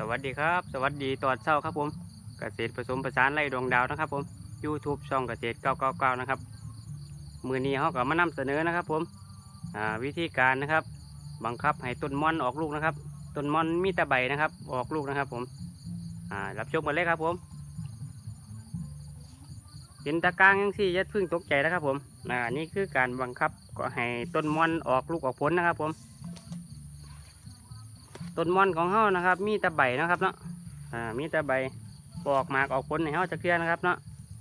สวัสดีครับ สวัสดีตอนเช้าครับผมเกษตรผสมประสานไร่ดวงดาวนะครับผม YouTube ช่องเกษตร 999 นะครับ มือนี้เขาก็มานำเสนอนะครับ ผมวิธีการนะครับ บังคับให้ต้นม่อนออกลูกนะครับต้นม่อนมีต่ใบนะครับ ออกลูกนะครับ ผมรับชมกันเลยครับผมเห็นตะกร้างยังสี่ยัดพึ่งตกใจนะครับ ผมนี่คือการบังคับก็ให้ต้นม่อนออกลูกออกผลนะครับ ผม ต้นมอนของเฮานะครับ มีต่ใบนะครับเนาะอ่ามีต่ใบปอกหมากออกผลในเฮาจะเคลื่อนนะครับเนาะ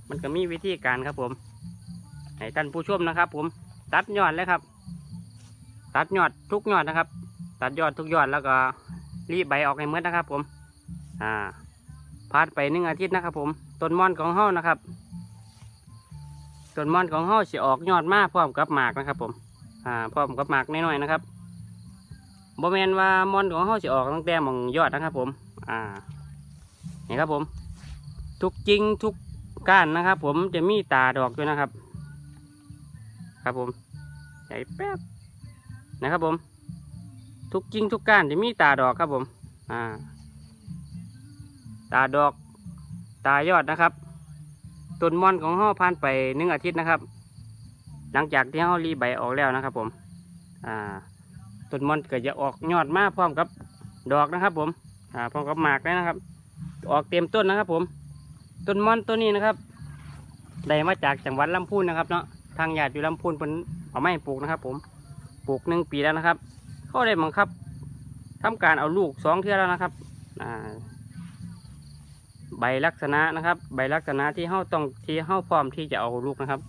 มันก็มีวิธีการครับผมให้ท่านผู้ชมนะครับ ผมตัดยอดเลยครับ ตัดยอดทุกยอดนะครับ ตัดยอดทุกยอดแล้วก็รีบใบออกให้หมดนะครับ ผม อ่าพาดไปหนึ่งอาทิตย์นะครับ ผมต้นมอนของเฮานะครับต้นมอนของเฮาสิออกยอดมากพร้อมกับหมากนะครับ ผม อ่าพร้อมกับหมากน้อยๆนะครับ บแมนว่ามอนของเขาจะออกตั้งแต่หมองยอดนะครับผม อ่านี่ครับผม ทุกจริงทุกก้านนะครับ ผมจะมีตาดอกด้วยนะครับ ครับผมใหญ่แป๊บนะครับผม ทุกจริงทุกก้านจะมีตาดอกครับผม อ่า ตาดอก ตายอดนะครับต้นมอนของห่อผ่านไปหนึ่งอาทิตย์นะครับ หลังจากที่ห่อรีใบออกแล้วนะครับผม อ่า ต้นมอนก็จะออกยอดมากพร้อมกับดอกนะครับ ผมอ่าพร้อมกับหมากเลยนะครับ ออกเต็มต้นนะครับ ผมต้นมอนต้นนี้นะครับได้มาจากจังหวัดลำพูนนะครับเนาะทางญาติอยู่ลำพูนเป็นเอาไม้ปลูกนะครับ ผมปลูกหนึ่งปีแล้วนะครับ เขาได้บังคับทำการเอาลูกสองเทื่อแล้วนะครับอ่าใบลักษณะนะครับ ใบลักษณะที่เฮาต้องที่เฮาพร้อมที่จะเอาลูกนะครับ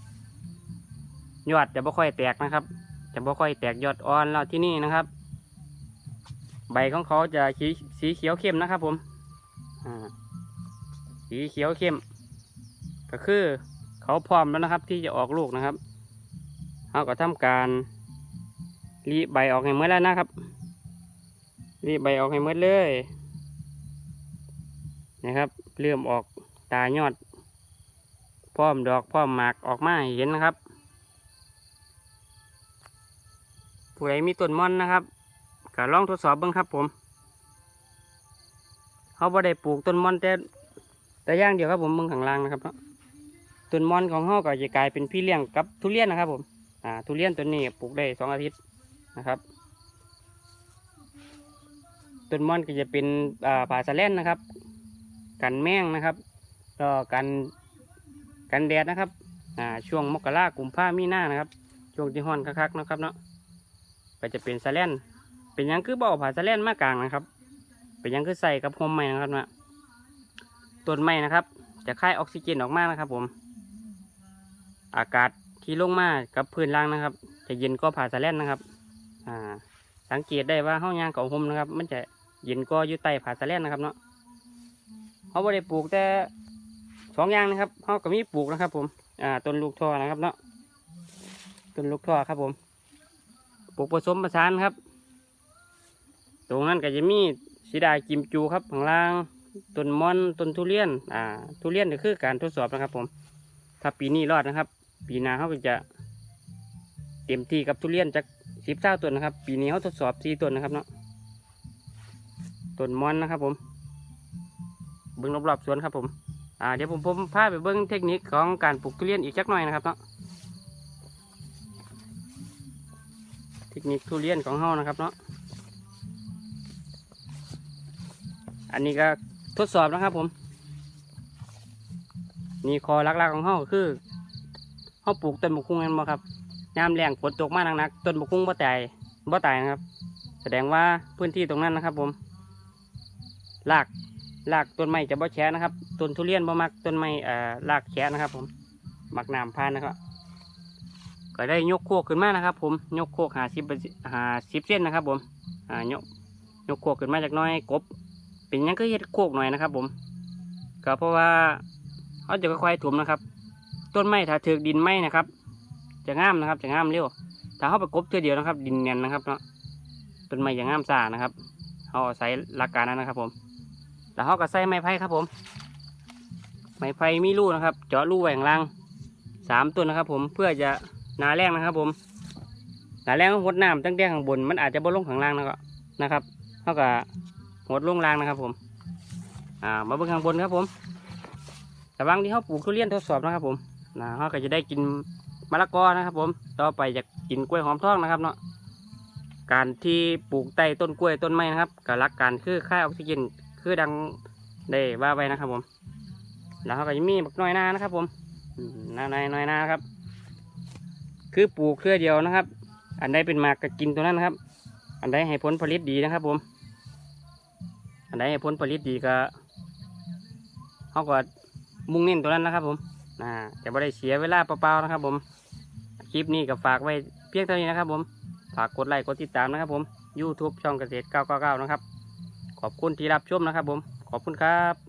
ยอดจะไม่ค่อยแตกนะครับ จะบ่ค่อยแตกยอดอ่อนแล้วที่นี่นะครับ ใบของเขาจะสีสีเขียวเข้มนะครับ ผมสีเขียวเข้ม ก็คือเขาพร้อมแล้วนะครับ ที่จะออกลูกนะครับเขาก็ทำการรีใบออกให้เมื่อแล้วนะครับรีใบออกให้เมื่อเลยนะครับเริ่มออกตายอดพร้อมดอกพร้อมหมากออกมาเห็นนะครับ ผู้ใดมีต้นม่อนนะครับก็ลองทดสอบเบิ่งครับผมเขาบ่ได้ปลูกต้นม่อนแต่แต่ย่างเดียวครับผมเบิ่งข้างล่างนะครับเนาะต้นม่อนของเขาก็จะกลายเป็นพี่เลี้ยงกับทุเรียนนะครับผมอ่าทุเรียนต้นนี้ปลูกได้สองอาทิตย์นะครับต้นม่อนก็จะเป็นอ่าผาสะแลนนะครับ กันแมงนะครับก็กันกันแดดนะครับอ่าช่วงมกรากุมภามีหน้านะครับช่วงที่ฮ้อนคักๆนะครับเนาะ ก็จะเป็นสแลนเป็นยังคือบ่เอาผ่าสแลนมากลางนะครับ เป็นยังคือใส่กับโฮมไม้นะครับนะต้นไม้นะครับ จะคายออกซิเจนออกมากนะครับ ผม อากาศที่ลงมากับพื้นล่างนะครับ จะเย็นกว่าผ่าสแลนนะครับ อ่า สังเกตได้ว่าห้องยางของโฮมนะครับ มันจะเย็นกว่าอยู่ใต้ผ่าสแลนนะครับเนาะเขาไม่ได้ปลูกแต่สองอย่างนะครับเขาก็มีปลูกนะครับ ผม อ่าต้นลูกท่อนะครับเนาะต้นลูกท่อครับผม ปลูกผสมผสานครับ ตรงนั้นก็จะมีสีดากิมจูครับข้างล่างต้นมอนต้นทุเรียน อ่า ทุเรียนก็คือการทดสอบนะครับ ผม ถ้าปีนี้รอดนะครับ ปีหน้าเขาก็จะเต็มที่กับทุเรียนจากสิบเท่าต้นนะครับ ปีนี้เขาทดสอบสี่ต้นนะครับเนาะต้นมอนนะครับ ผม เบิ้งรอบๆสวนครับผม อ่า เดี๋ยวผมผมพาไปเบิ้งเทคนิคของการปลูกทุเรียนอีกจักหน่อยนะครับเนาะ เทคนิคทุเรียนของเฮานะครับเนาะอันนี้ก็ทดสอบนะครับผม นี่คอหลักๆของเฮาคือเฮาปลูกต้นบกคุ้งกันบ่ครับยามแรงฝนตกมาหนักๆต้นบกคุ้งบ่ตายบ่ตายนะครับ แสดงว่าพื้นที่ตรงนั้นนะครับ ผมรากรากต้นไม้จะบ่แฉะนะครับต้นทุเรียนบ่มักต้นไม้เอ่อรากแฉะนะครับ ผมมักน้ำพานนะครับ ก็ได้ยกโคกขึ้นมานะครับ ผมยกโคกหาสิบหาสิบเส้นนะครับ ผมอ่ายกยกโคกขึ้นมาจากน้อยกบ เป็นยังก็เฮ็ดโคกหน่อยนะครับ ผมก็เพราะว่าเขาจะค่อยๆถมนะครับ ต้นไม้ถ้าถือดินไม้นะครับ จะงามนะครับ จะงามเร็วถ้าเขาไปกบเท่อเดียวนะครับ ดินแน่นนะครับเนาะต้นไม้จะงามซ่านะครับเขาอาศัยหลักการนั้นนะครับ ผม แล้วเขาก็ใส่ไม้ไผ่ครับ ผม ไม้ไผ่มีรูนะครับ เจาะรูแหว่งล่างสามต้นนะครับ ผมเพื่อจะ หนาแรงนะครับ ผมหนาแรงหดน้ำตั้งแต่ข้างบน มันอาจจะบ่ลงข้างล่างนะครับนะครับเท่ากับหดลงล่างนะครับ ผม อ่ามาเบิ่งข้างบนครับ ผมระหว่างที่เขาปลูกทุเรียนทดสอบนะครับ ผมนะเขาก็จะได้กินมะละกอนะครับ ผมต่อไปจะกินกล้วยหอมทองนะครับเนาะการที่ปลูกใต้ต้นกล้วยต้นไม้นะครับก็รักการคือค่ายออกซิเจนคือดังได้ว่าไว้นะครับ ผม แล้วเขาก็จะมีบักน้อยนานะครับ ผมอืมนาน้อยน้อยนาครับ คือปลูกเครือเดียวนะครับ อันใดเป็นหมากก็กินตัวนั้นนะครับ อันใดให้ผลผลิตดีนะครับ ผม อันใดให้ผลผลิตดีก็เขาก็มุ่งเน้นตัวนั้นนะครับ ผมอ่าจะไม่ได้เสียเวลาเปล่าๆนะครับ ผม คลิปนี้ก็ฝากไว้เพียงเท่านี้นะครับ ผมฝากกดไลค์กดติดตามนะครับ ผม YouTube ช่องเกษตร 999 นะครับ ขอบคุณที่รับชมนะครับ ผม ขอบคุณครับ